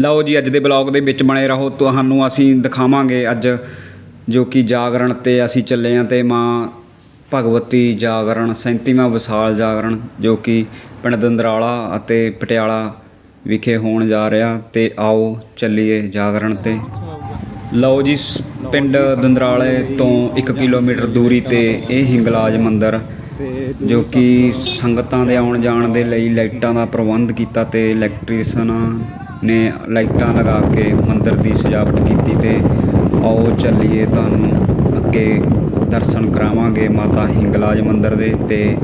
ਲਓ ਜੀ, ਅੱਜ ਦੇ ਬਲੌਗ ਦੇ ਵਿੱਚ ਬਣੇ ਰਹੋ। ਤੁਹਾਨੂੰ ਅਸੀਂ ਦਿਖਾਵਾਂਗੇ ਅੱਜ ਜੋ ਕਿ ਜਾਗਰਣ ਤੇ ਅਸੀਂ ਚੱਲੇ ਆਂ ਤੇ ਮਾਂ ਭਗਵਤੀ ਜਾਗਰਣ 37ਵਾਂ ਵਿਸਾਲ ਜਾਗਰਣ ਜੋ ਕਿ ਪਿੰਡ ਦੰਦਰਾਲਾ ਅਤੇ ਪਟਿਆਲਾ ਵਿਖੇ ਹੋਣ ਜਾ ਰਿਹਾ। ਤੇ ਆਓ ਚੱਲੀਏ ਜਾਗਰਣ ਤੇ। ਲਓ ਜੀ, ਸ- ਪਿੰਡ ਦੰਦਰਾਲੇ ਤੋਂ 1 ਕਿਲੋਮੀਟਰ ਦੂਰੀ ਤੇ ਇਹ ਹਿੰਗਲਾਜ ਮੰਦਿਰ ਜੋ ਕਿ ਸੰਗਤਾਂ ਦੇ ਆਉਣ ਜਾਣ ਦੇ ਲਈ ਲਾਈਟਾਂ ਦਾ ਪ੍ਰਬੰਧ ਕੀਤਾ ਤੇ ਇਲੈਕਟ੍ਰੀਸ਼ੀਅਨਾਂ ਨੇ ਲਾਈਟਾਂ ਲਗਾ ਕੇ ਮੰਦਿਰ ਦੀ ਸਜਾਵਟ ਕੀਤੀ ਤੇ ਆਓ ਚੱਲੀਏ ਤੁਹਾਨੂੰ ਅੱਗੇ ਦਰਸ਼ਨ ਕਰਾਵਾਂਗੇ ਮਾਤਾ ਹਿੰਗਲਾਜ ਮੰਦਿਰ ਦੇ ਤੇ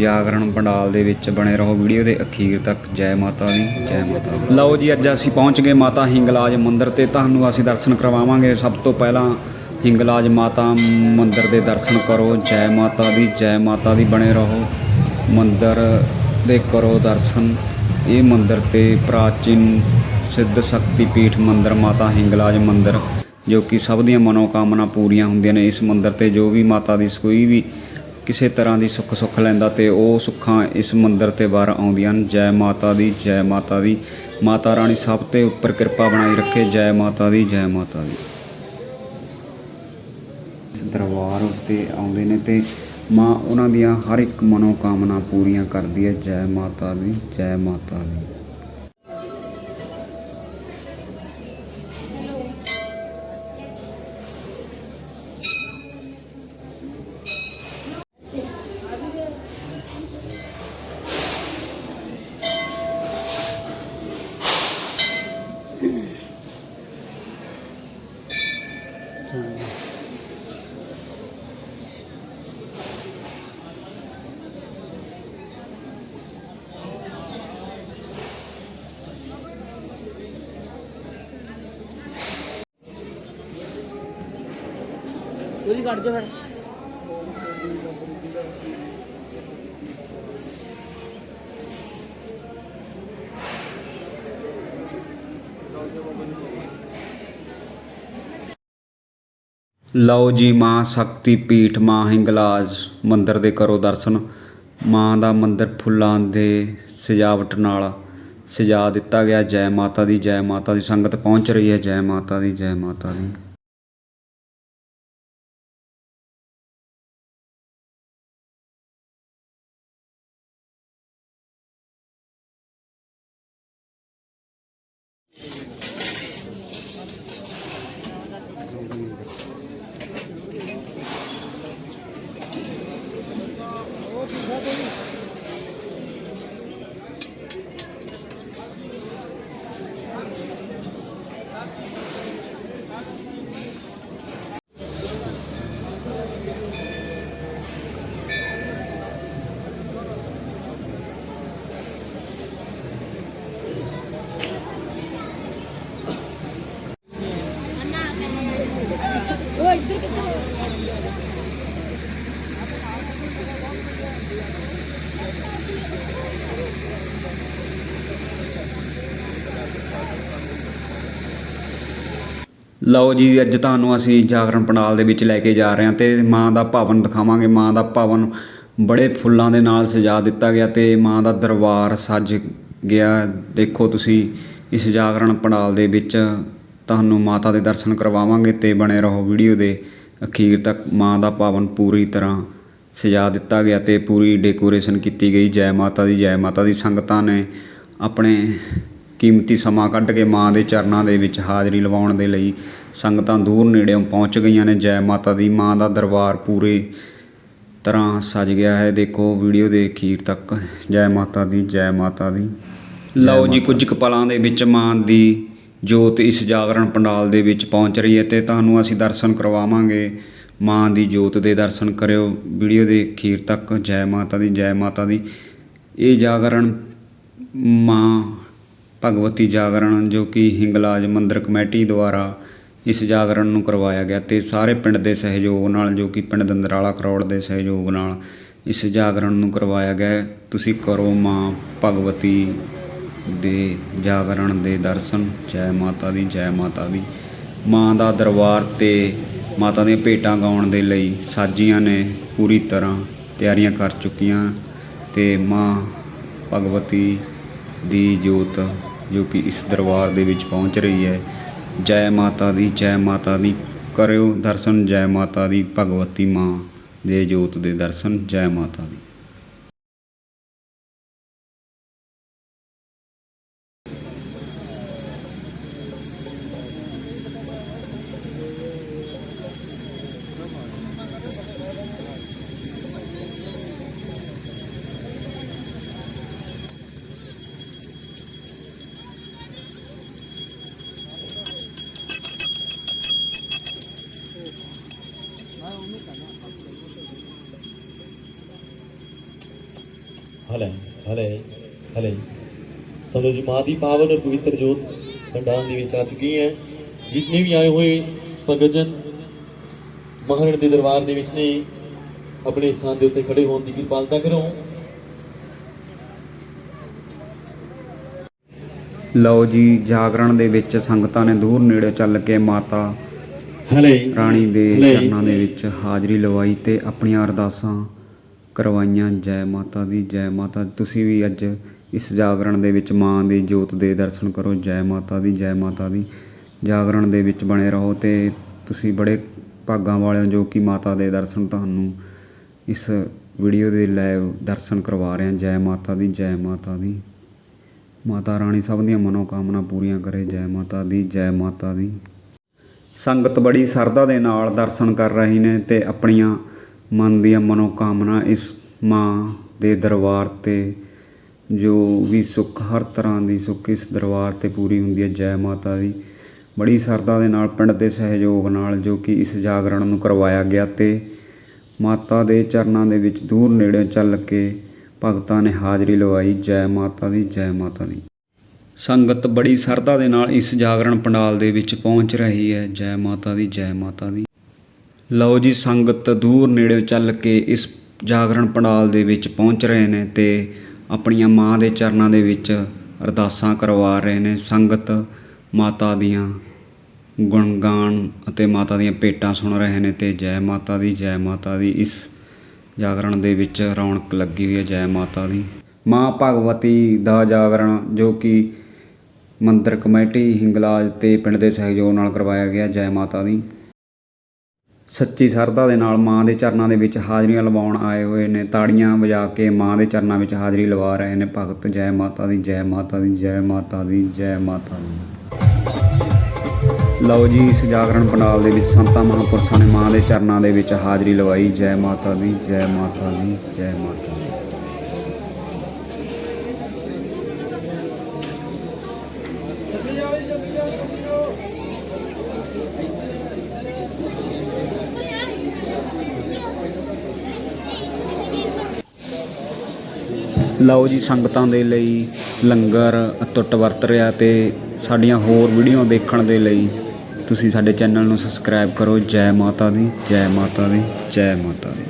ਜਾਗਰਣ ਪੰਡਾਲ ਦੇ ਵਿੱਚ ਬਣੇ ਰਹੋ ਵੀਡੀਓ ਦੇ ਅਖੀਰ ਤੱਕ। ਜੈ ਮਾਤਾ ਦੀ, ਜੈ ਮਾਤਾ ਲਓ ਜੀ, ਅੱਜ ਅਸੀਂ ਪਹੁੰਚ ਗਏ ਮਾਤਾ ਹਿੰਗਲਾਜ ਮੰਦਿਰ ਤੇ। ਤੁਹਾਨੂੰ ਅਸੀਂ ਦਰਸ਼ਨ ਕਰਵਾਵਾਂਗੇ। ਸਭ ਤੋਂ ਪਹਿਲਾਂ ਹਿੰਗਲਾਜ ਮਾਤਾ ਮੰਦਿਰ ਦੇ ਦਰਸ਼ਨ ਕਰੋ। ਜੈ ਮਾਤਾ ਦੀ, ਜੈ ਮਾਤਾ ਦੀ ਬਣੇ ਰਹੋ। ਮੰਦਿਰ ਦੇ ਕਰੋ ਦਰਸ਼ਨ। ਇਹ ਮੰਦਿਰ ਤੇ ਪ੍ਰਾਚੀਨ ਸਿੱਧ ਸ਼ਕਤੀ ਪੀਠ ਮੰਦਿਰ, ਮਾਤਾ ਹਿੰਗਲਾਜ ਮੰਦਿਰ, ਜੋ ਕਿ ਸਭ ਦੀਆਂ ਮਨੋਕਾਮਨਾ ਪੂਰੀਆਂ ਹੁੰਦੀਆਂ ਨੇ ਇਸ ਮੰਦਿਰ ਤੇ। ਜੋ ਵੀ ਮਾਤਾ ਦੀ ਕੋਈ ਵੀ ਕਿਸੇ ਤਰ੍ਹਾਂ ਦੀ ਸੁੱਖ ਸੁੱਖ ਲੈਂਦਾ ਤੇ ਉਹ ਸੁੱਖਾਂ ਇਸ ਮੰਦਿਰ ਤੇ ਬਾਹਰ ਆਉਂਦੀਆਂ ਹਨ। ਜੈ ਮਾਤਾ ਦੀ, ਜੈ ਮਾਤਾ ਦੀ। ਮਾਤਾ ਰਾਣੀ ਸਭ ਤੇ ਉੱਪਰ ਕਿਰਪਾ ਬਣਾਈ ਰੱਖੇ। ਜੈ ਮਾਤਾ ਦੀ, ਜੈ ਮਾਤਾ ਦੀ। ਇਸ ਦਰਬਾਰ ਉੱਤੇ ਆਉਂਦੇ ਨੇ ਤੇ ਮਾਂ ਉਹਨਾਂ ਦੀਆਂ ਹਰ ਇੱਕ ਮਨੋਕਾਮਨਾ ਪੂਰੀਆਂ ਕਰਦੀ ਹੈ। ਜੈ ਮਾਤਾ ਦੀ, ਜੈ ਮਾਤਾ ਦੀ। ਉਹਦੀ ਕੱਢ ਜਾ ਫਿਰ। ਲਓ ਜੀ ਮਾਂ ਸ਼ਕਤੀ ਪੀਠ, ਮਾਂ ਹਿੰਗਲਾਜ ਮੰਦਰ ਦੇ ਕਰੋ ਦਰਸ਼ਨ। ਮਾਂ ਦਾ ਮੰਦਰ ਫੁੱਲਾਂ ਦੇ ਸਜਾਵਟ ਨਾਲ ਸਜਾ ਦਿੱਤਾ ਗਿਆ। ਜੈ ਮਾਤਾ ਦੀ, ਜੈ ਮਾਤਾ ਦੀ ਸੰਗਤ ਪਹੁੰਚ ਰਹੀ ਹੈ। ਜੈ ਮਾਤਾ ਦੀ, ਜੈ ਮਾਤਾ ਦੀ। Thank you. ਲਓ ਜੀ, ਅੱਜ ਤੁਹਾਨੂੰ ਅਸੀਂ ਜਾਗਰਣ ਪੰਡਾਲ ਦੇ ਵਿੱਚ ਲੈ ਕੇ ਜਾ ਰਹੇ ਹਾਂ ਤੇ ਮਾਂ ਦਾ ਭਵਨ ਦਿਖਾਵਾਂਗੇ। ਮਾਂ ਦਾ ਭਵਨ ਬੜੇ ਫੁੱਲਾਂ ਦੇ ਨਾਲ ਸਜਾ ਦਿੱਤਾ ਗਿਆ ਤੇ ਮਾਂ ਦਾ ਦਰਬਾਰ ਸੱਜ ਗਿਆ। ਦੇਖੋ ਤੁਸੀਂ, ਇਸ ਜਾਗਰਣ ਪੰਡਾਲ ਦੇ ਵਿੱਚ ਤੁਹਾਨੂੰ ਮਾਤਾ ਦੇ ਦਰਸ਼ਨ ਕਰਵਾਵਾਂਗੇ ਤੇ ਬਣੇ ਰਹੋ ਵੀਡੀਓ ਦੇ ਅਖੀਰ ਤੱਕ। ਮਾਂ ਦਾ ਭਵਨ ਪੂਰੀ ਤਰ੍ਹਾਂ ਸਜਾ ਦਿੱਤਾ ਗਿਆ ਤੇ ਪੂਰੀ ਡੈਕੋਰੇਸ਼ਨ ਕੀਤੀ ਗਈ। ਜੈ ਮਾਤਾ ਦੀ, ਜੈ ਮਾਤਾ ਦੀ ਸੰਗਤਾਂ ਨੇ ਆਪਣੇ ਕੀਮਤੀ ਸਮਾਂ ਕੱਢ ਕੇ ਮਾਂ ਦੇ ਚਰਨਾਂ ਦੇ ਵਿੱਚ ਹਾਜ਼ਰੀ ਲਵਾਉਣ ਦੇ ਲਈ ਸੰਗਤਾਂ ਦੂਰ ਨੇੜਿਓਂ ਪਹੁੰਚ ਗਈਆਂ ਨੇ। ਜੈ ਮਾਤਾ ਦੀ ਮਾਂ ਦਾ ਦਰਬਾਰ ਪੂਰੇ ਤਰ੍ਹਾਂ ਸਜ ਗਿਆ ਹੈ। ਦੇਖੋ ਵੀਡੀਓ ਦੇ ਅਖੀਰ ਤੱਕ। ਜੈ ਮਾਤਾ ਦੀ, ਜੈ ਮਾਤਾ ਦੀ। ਲਓ ਜੀ, ਕੁਝ ਕੁ ਪਲਾਂ ਦੇ ਵਿੱਚ ਮਾਂ ਦੀ ਜੋਤ ਇਸ ਜਾਗਰਣ ਪੰਡਾਲ ਦੇ ਵਿੱਚ ਪਹੁੰਚ ਰਹੀ ਹੈ ਤੇ ਤੁਹਾਨੂੰ ਅਸੀਂ ਦਰਸ਼ਨ ਕਰਵਾਵਾਂਗੇ। ਮਾਂ ਦੀ ਜੋਤ ਦੇ ਦਰਸ਼ਨ ਕਰਿਓ ਵੀਡੀਓ ਦੇ ਅਖੀਰ ਤੱਕ। ਜੈ ਮਾਤਾ ਦੀ, ਜੈ ਮਾਤਾ ਦੀ। ਇਹ ਜਾਗਰਣ ਮਾਂ ਭਗਵਤੀ ਜਾਗਰਣ ਜੋ ਕਿ ਹਿੰਗਲਾਜ ਮੰਦਿਰ ਕਮੇਟੀ ਦੁਆਰਾ ਇਸ ਜਾਗਰਣ ਨੂੰ ਕਰਵਾਇਆ ਗਿਆ ਤੇ ਸਾਰੇ ਪਿੰਡ ਦੇ ਸਹਿਯੋਗ ਨਾਲ ਜੋ ਕਿ ਪਿੰਡ ਦੰਦਰਾਲਾ ਕਰੋੜ ਦੇ ਸਹਿਯੋਗ ਨਾਲ ਇਸ ਜਾਗਰਣ ਨੂੰ ਕਰਵਾਇਆ ਗਿਆ। ਤੁਸੀਂ ਕਰੋ ਮਾਂ ਭਗਵਤੀ ਦੇ ਜਾਗਰਣ ਦੇ ਦਰਸ਼ਨ। ਜੈ ਮਾਤਾ ਦੀ, ਜੈ ਮਾਤਾ ਦੀ। ਮਾਂ ਦਾ ਦਰਬਾਰ ਤੇ ਮਾਤਾ ਦੀਆਂ ਭੇਟਾਂ ਗਾਉਣ ਦੇ ਲਈ ਸਾਜੀਆਂ ਨੇ ਪੂਰੀ ਤਰ੍ਹਾਂ ਤਿਆਰੀਆਂ ਕਰ ਚੁੱਕੀਆਂ ਤੇ ਮਾਂ ਭਗਵਤੀ ਦੀ ਜੋਤ ਜੋ ਕਿ ਇਸ ਦਰਬਾਰ ਦੇ ਵਿੱਚ ਪਹੁੰਚ ਰਹੀ ਹੈ। ਜੈ ਮਾਤਾ ਦੀ, ਜੈ ਮਾਤਾ ਦੀ ਕਰਿਓ ਦਰਸ਼ਨ, ਜੈ ਮਾਤਾ ਦੀ ਭਗਵਤੀ ਮਾਂ ਦੇ ਜੋਤ ਦੇ ਦਰਸ਼ਨ, ਜੈ ਮਾਤਾ ਦੀ। ਹਲੇ ਹਲੇ। ਸਮਝੋ ਜੀ ਮਾਂ ਦੀ ਪਾਵਨ ਔਰ ਪਵਿੱਤਰ ਜੋਤ ਪੰਡਾਲ ਦੇ ਵਿੱਚ ਆ ਚੁੱਕੀ ਹੈ। ਜਿਤਨੇ ਵੀ ਆਏ ਹੋਏ ਭਗਤਜਨ ਮਹਾਰਾਜ ਦੇ ਦਰਬਾਰ ਦੇ ਵਿੱਚ ਨੇ ਆਪਣੇ ਸਥਾਨ ਦੇ ਉੱਤੇ ਖੜੇ ਹੋਣ ਦੀ ਕਿਰਪਾਲਤਾ ਕਰੋ। ਲਓ ਜੀ ਜਾਗਰਣ ਦੇ ਵਿੱਚ ਸੰਗਤਾਂ ਨੇ ਦੂਰ ਨੇੜੇ ਚੱਲ ਕੇ ਮਾਤਾ ਹਲੇ ਰਾਣੀ ਦੇ। ਚਰਨਾਂ ਦੇ ਵਿੱਚ ਹਾਜ਼ਰੀ ਲਵਾਈ ਤੇ ਆਪਣੀਆਂ ਅਰਦਾਸਾਂ ਕਰਵਾਈਆਂ, ਜੈ ਮਾਤਾ ਦੀ, ਜੈ ਮਾਤਾ ਤੁਸੀਂ ਵੀ ਅੱਜ ਇਸ ਜਾਗਰਣ ਦੇ ਵਿੱਚ ਮਾਂ ਦੀ ਜੋਤ ਦੇ ਦਰਸ਼ਨ ਕਰੋ, ਜੈ ਮਾਤਾ ਦੀ, ਜੈ ਮਾਤਾ ਦੀ। ਜਾਗਰਣ ਦੇ ਵਿੱਚ ਬਣੇ ਰਹੋ ਤੇ ਤੁਸੀਂ ਬੜੇ ਭਾਗਾਂ ਵਾਲੇ ਹੋ ਜੋ ਕਿ ਮਾਤਾ ਦੇ ਦਰਸ਼ਨ ਤੁਹਾਨੂੰ ਇਸ ਵੀਡੀਓ ਦੇ ਲਾਈਵ ਦਰਸ਼ਨ ਕਰਵਾ ਰਹੇ ਹਾਂ ਜੈ ਮਾਤਾ ਦੀ, ਜੈ ਮਾਤਾ ਦੀ। ਮਾਤਾ ਰਾਣੀ ਸਭ ਦੀਆਂ ਮਨੋਕਾਮਨਾ ਪੂਰੀਆਂ ਕਰੇ, ਜੈ ਮਾਤਾ ਦੀ, ਜੈ ਮਾਤਾ ਦੀ। ਸੰਗਤ ਬੜੀ ਸਰਦਾ ਦੇ ਨਾਲ ਦਰਸ਼ਨ ਕਰ ਰਹੀ ਨੇ ਤੇ ਆਪਣੀਆਂ ਮਨ ਦੀਆਂ ਮਨੋਕਾਮਨਾ ਇਸ ਮਾਂ ਦੇ ਦਰਬਾਰ ਤੇ, ਜੋ ਵੀ ਸੁੱਖ, ਹਰ ਤਰ੍ਹਾਂ ਦੀ ਸੁੱਖ ਇਸ ਦਰਬਾਰ ਤੇ ਪੂਰੀ ਹੁੰਦੀ ਹੈ। ਜੈ ਮਾਤਾ ਦੀ। ਬੜੀ ਸਰਦਾ ਦੇ ਨਾਲ ਪਿੰਡ ਦੇ ਸਹਿਯੋਗ ਨਾਲ ਜੋ ਕਿ ਇਸ ਜਾਗਰਣ ਨੂੰ ਕਰਵਾਇਆ ਗਿਆ ਤੇ ਮਾਤਾ ਦੇ ਚਰਨਾਂ ਦੇ ਵਿੱਚ ਦੂਰ ਨੇੜੇ ਚੱਲ ਕੇ ਭਗਤਾਂ ਨੇ ਹਾਜ਼ਰੀ ਲਵਾਈ। ਜੈ ਮਾਤਾ ਦੀ, ਜੈ ਮਾਤਾ ਦੀ। ਸੰਗਤ ਬੜੀ ਸਰਦਾ ਦੇ ਨਾਲ ਇਸ ਜਾਗਰਣ ਪੰਡਾਲ ਦੇ ਵਿੱਚ ਪਹੁੰਚ ਰਹੀ ਹੈ। ਜੈ ਮਾਤਾ ਦੀ, ਜੈ ਮਾਤਾ ਦੀ। ਲਓ ਜੀ ਸੰਗਤ ਦੂਰ ਨੇੜੇ ਚੱਲ ਕੇ ਇਸ ਜਾਗਰਣ ਪੰਡਾਲ ਦੇ ਵਿੱਚ ਪਹੁੰਚ ਰਹੇ ਨੇ ਤੇ ਆਪਣੀਆਂ ਮਾਂ ਦੇ ਚਰਨਾਂ ਦੇ ਵਿੱਚ ਅਰਦਾਸਾਂ ਕਰਵਾ ਰਹੇ ਨੇ। ਸੰਗਤ ਮਾਤਾ ਦੀਆਂ ਗੁਣਗਾਨ ਅਤੇ ਮਾਤਾ ਦੀਆਂ ਭੇਟਾਂ ਸੁਣ ਰਹੇ ਨੇ ਤੇ ਜੈ ਮਾਤਾ ਦੀ, ਜੈ ਮਾਤਾ ਦੀ। ਇਸ ਜਾਗਰਣ ਦੇ ਵਿੱਚ ਰੌਣਕ ਲੱਗੀ ਹੋਈ ਹੈ ਜੈ ਮਾਤਾ ਦੀ। ਮਾਂ ਭਗਵਤੀ ਦਾ ਜਾਗਰਣ ਜੋ ਕਿ ਮੰਦਰ ਕਮੇਟੀ, ਹਿੰਗਲਾਜ ਤੇ ਪਿੰਡ ਦੇ ਸਹਿਯੋਗ ਨਾਲ ਕਰਵਾਇਆ ਗਿਆ ਜੈ ਮਾਤਾ ਦੀ। ਸੱਚੀ ਸਰਦਾ ਦੇ ਨਾਲ ਮਾਂ ਦੇ ਚਰਨਾਂ ਦੇ ਵਿੱਚ ਹਾਜ਼ਰੀਆਂ ਲਵਾਉਣ ਆਏ ਹੋਏ ਨੇ। ਤਾੜੀਆਂ ਵਜਾ ਕੇ ਮਾਂ ਦੇ ਚਰਨਾਂ ਵਿੱਚ ਹਾਜ਼ਰੀ ਲਵਾ ਰਹੇ ਨੇ। ਭਗਤ, ਜੈ ਮਾਤਾ ਦੀ, ਜੈ ਮਾਤਾ ਦੀ, ਜੈ ਮਾਤਾ ਦੀ, ਜੈ ਮਾਤਾ ਦੀ। ਲਓ ਜੀ, ਇਸ ਜਾਗਰਣ ਪੰਡਾਲ ਦੇ ਵਿੱਚ ਸੰਤਾਂ, ਮਹਾਂਪੁਰਸ਼ਾਂ ਨੇ ਮਾਂ ਦੇ ਚਰਨਾਂ ਦੇ ਵਿੱਚ ਹਾਜ਼ਰੀ ਲਵਾਈ। ਜੈ ਮਾਤਾ ਦੀ, ਜੈ ਮਾਤਾ ਦੀ, ਜੈ ਮਾਤਾ ਲਓ ਜੀ, ਸੰਗਤਾਂ ਦੇ ਲਈ ਲੰਗਰ ਅਤੁੱਟ ਵਰਤ ਰਿਹਾ ਤੇ ਸਾਡੀਆਂ ਹੋਰ ਵੀਡੀਓ ਦੇਖਣ ਦੇ ਲਈ ਤੁਸੀਂ ਸਾਡੇ ਚੈਨਲ ਨੂੰ ਸਬਸਕ੍ਰਾਈਬ ਕਰੋ। ਜੈ ਮਾਤਾ ਦੀ, ਜੈ ਮਾਤਾ ਦੀ, ਜੈ ਮਾਤਾ ਦੀ।